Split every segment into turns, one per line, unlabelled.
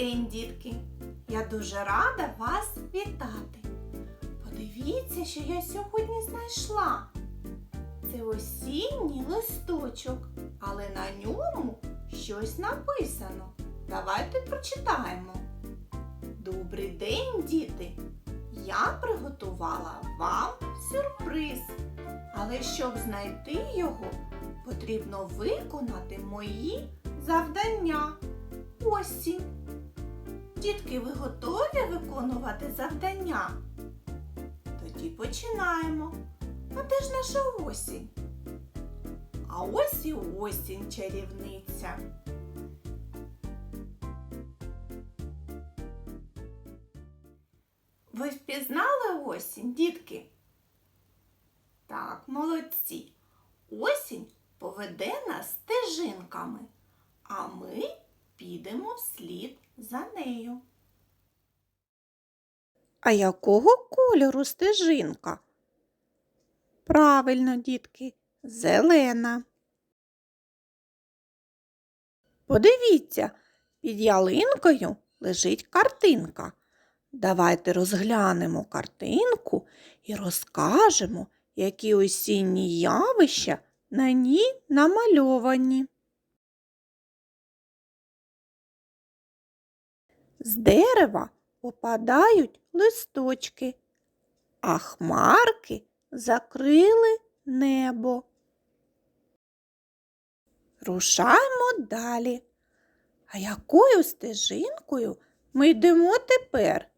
день, дітки! Я дуже рада вас вітати. Подивіться, що я сьогодні знайшла. Це осінній листочок, але на ньому щось написано. Давайте прочитаємо. Добрий день, діти! Я приготувала вам сюрприз. Але щоб знайти його, потрібно виконати мої завдання. Осінь. Дітки, ви готові виконувати завдання? Тоді починаємо. А де ж наша осінь? А ось і осінь чарівниця. Ви впізнали осінь, дітки? Так, молодці. Осінь поведе нас стежинками, а ми підемо вслід за нею. А якого кольору стежинка? Правильно, дітки, зелена. Подивіться, під ялинкою лежить картинка. Давайте розглянемо картинку і розкажемо, які осінні явища на ній намальовані. З дерева опадають листочки, а хмарки закрили небо. Рушаємо далі. А якою стежинкою ми йдемо тепер?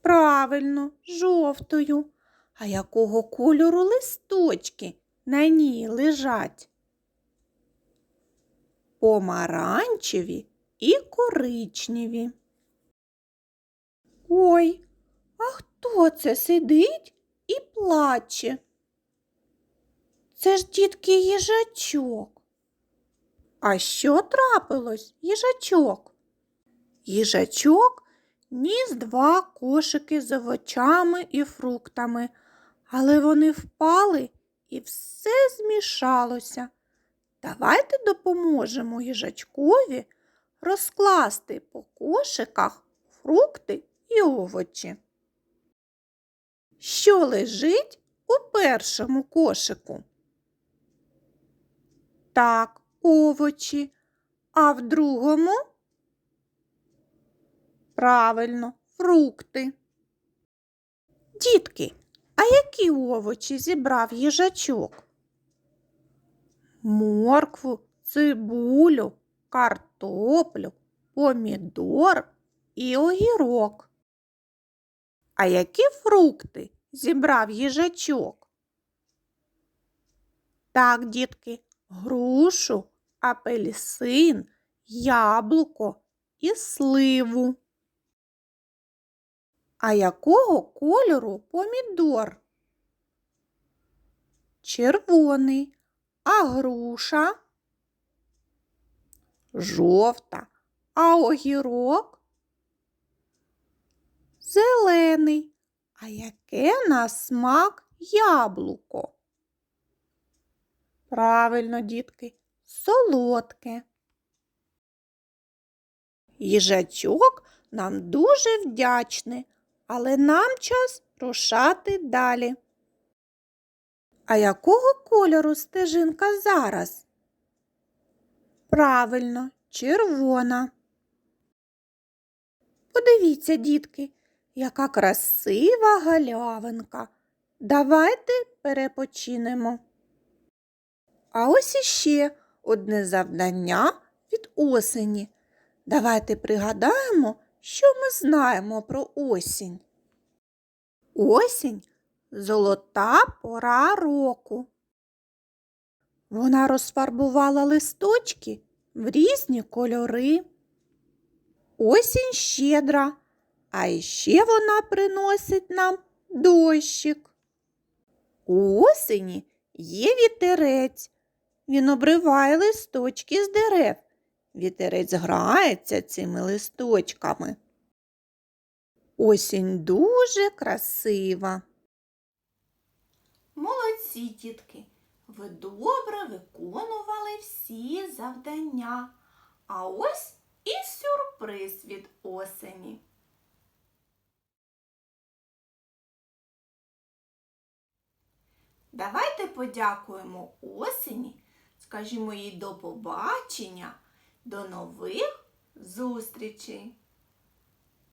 Правильно, жовтою. А якого кольору листочки на ній лежать? Помаранчеві і коричневі. Ой, а хто це сидить і плаче? Це ж дітки їжачок. А що трапилось, їжачок? Їжачок ніс два кошики з овочами і фруктами, але вони впали і все змішалося. Давайте допоможемо їжачкові розкласти по кошиках фрукти і овочі. Що лежить у першому кошику? Так, овочі, а в другому? Правильно, фрукти. Дітки, а які овочі зібрав їжачок? Моркву, цибулю, картоплю, помідор і огірок. А які фрукти зібрав їжачок? Так, дітки, грушу, апельсин, яблуко і сливу. А якого кольору помідор? Червоний, а груша? Жовта, а огірок? Зелений. А яке на смак яблуко? Правильно, дітки, солодке. Їжачок нам дуже вдячний, але нам час рушати далі. А якого кольору стежинка зараз? Правильно, червона. Подивіться, дітки, яка красива галявинка. Давайте перепочинемо. А ось іще одне завдання від осені. Давайте пригадаємо, що ми знаємо про осінь. Осінь золота пора року. Вона розфарбувала листочки в різні кольори. Осінь щедра, а іще вона приносить нам дощик. У осені є вітерець. Він обриває листочки з дерев. Вітерець грається цими листочками. Осінь дуже красива. Молодці, дітки! Ви добре виконували всі завдання. А ось і
сюрприз від осені. Давайте подякуємо осені, скажімо їй до побачення, до нових зустрічей!